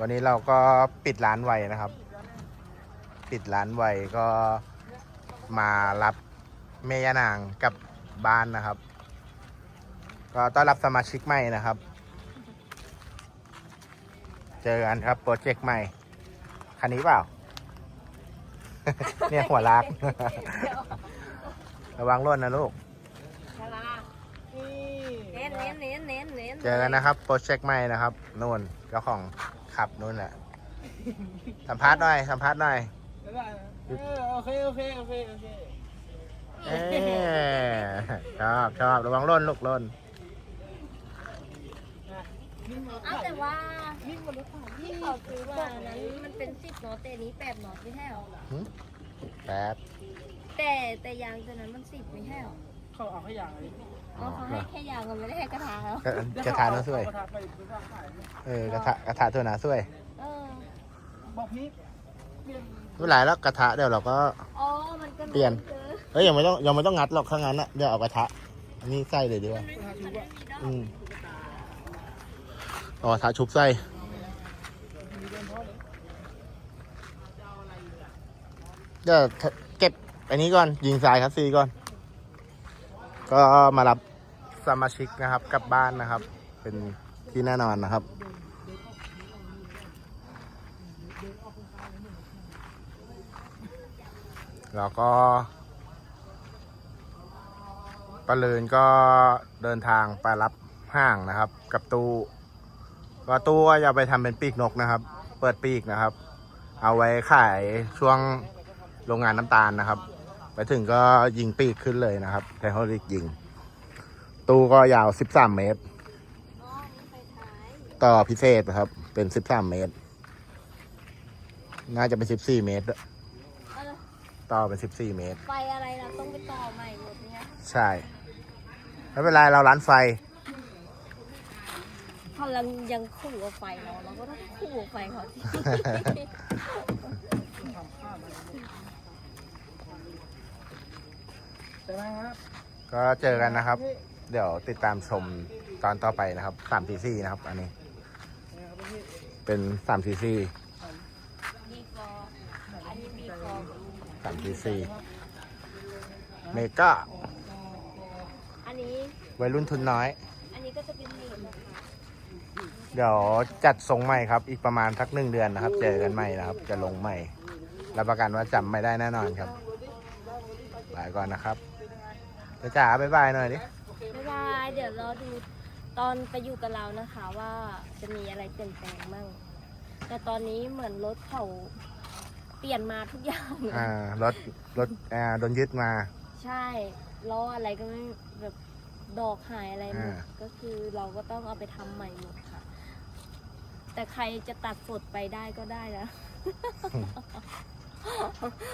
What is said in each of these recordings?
วันนี้เราก็ปิดร้านไวนะครับ ปิดร้านไวก็มารับเมยานางกลับบ้านนะครับ ก็ต้อนรับสมาชิกใหม่นะครับ เจอกันครับโปรเจกต์ใหม่ คันนี้เปล่า เนี่ยหัวลาก ระวังร่นนะลูกชลาเน้นเน้นเน้นเน้นเน้น เจอกันนะครับโปรเจกต์ใหม่นะครับนู่นเจ้าของ ขับนู่นแหละสัมภาษณ์หน่อยสัมภาษณ์หน่อยบ๊ายบายนะเออโอเคโอเคโอเคโอเคเอ้ชอบชอบระวังร่นลูกร่นเอาแต่ว่าที่เขาซื้อมานั้นมันเป็นสิบน็อตแต่นี้แปดน็อตไม่ใช่หรอแปดแต่แต่ยางตัวนั้นมันสิบไม่ใช่หรอเขาเอาขยะเลย เพราะเขาให้แค่ยางก็ไม่ได้ให้กระถางแล้วกระกระทะน่าสวยกระทะไปไปวางขายเออกระทะกระทะตัวหนาสวยเออบอกพี่เปลี่ยนไม่เป็นไรแล้วกระทะเดี๋ยวเราก็ อ๋อมันก็เปลี่ยนเจอเฮ้ยยังไม่ต้องยังไม่ต้องงัดหรอกข้างนั้นนะเดี๋ยวเอากระทะอันนี้ใส่เลยดีกว่ามันไม่มีมันไม่มีดอกอืมเอากระทะชุบใส่เดี๋ยวเก็บอันนี้ก่อนยิงสายคัสซีก่อน ก็มารับสมาชิกนะครับกลับบ้านนะครับ เป็นที่แน่นอนนะครับ แล้วก็ปะเลินก็เดินทางไปรับห้างนะครับ กับตู้ก็ตู้ก็จะไปทำเป็นปีกนกนะครับ เปิดปีกนะครับ เอาไว้ขายช่วงโรงงานน้ำตาลนะครับ ไปถึงก็ยิงปีกขึ้นเลยนะครับไทโฮลิกยิง ตู้ก็ยาว 13 เมตรอ๋อมีไฟท้ายต่อพิเศษนะครับ เป็น 13 เมตร น่าจะเป็น 14 เมตรด้วยเออต่อเป็น 14 เมตร ไฟอะไรเราต้องไปต่อใหม่หมดเนี่ยใช่ ไม่เป็นไรเราร้านไฟถ้าเรายังขู่กับไฟเราเราก็ต้องขู่กับไฟเขาสิ ใช่ ไหมครับก็เจอกันนะครับ เดี๋ยวติดตามชมตอนต่อไปนะครับสามทีซี่นะครับ อันนี้นะครับพี่เป็นสามทีซี่บีฟอร์อันนี้บีฟอร์สามทีซี่เมกาอันนี้วัยรุ่นทุนน้อย อันนี้ก็จะเป็นเหรียญนะคะเดี๋ยวจัดทรงใหม่ครับ อีกประมาณสักหนึ่งเดือนนะครับ เจอกันใหม่นะครับ จะลงใหม่รับประกันว่าจำไม่ได้แน่นอนครับบายก่อนนะครับ เดี๋ยวจ๋าบ๊ายบายหน่อยดิ บ๊ายบายเดี๋ยวรอดูตอนไปอยู่กับเรานะคะว่าจะมีอะไรเปลี่ยนแปลงบ้างแต่ตอนนี้เหมือนรถเขาเปลี่ยนมาทุกอย่างเลยอ่ารถรถอ่าโดนยึดมา ใช่ล้ออะไรก็ไม่แบบดอกหายอะไรหมดอ่า ก็คือเราก็ต้องเอาไปทำใหม่หมดค่ะ แต่ใครจะตัดสดไปได้ก็ได้นะ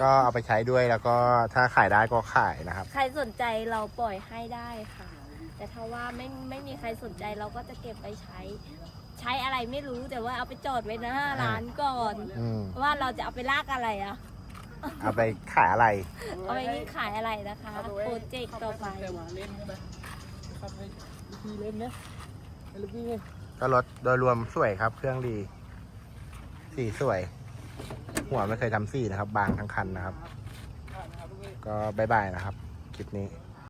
ก็เอาไปใช้ด้วยแล้วก็ถ้าขายได้ก็ขายนะครับ ใครสนใจเราปล่อยให้ได้ค่ะ แต่ถ้าว่าไม่ไม่มีใครสนใจเราก็จะเก็บไปใช้ ใช้อะไรไม่รู้แต่ว่าเอาไปจอดไว้หน้าร้านก่อน อืมว่าเราจะเอาไปลากอะไรอะเอาไปขายอะไร เอาไปนี่ขายอะไรนะคะโปรเจกต์ต่อไปแต่ว่าเล่นใช่ไหมครับให้พี่เล่นนะให้ลูกพี่เล่นก็รถโดยรวมสวยครับ เครื่องดี สีสวย หัวไม่เคยทำซีนะครับ บางทั้งคันนะครับ ก็บายบายนะครับ คลิปนี้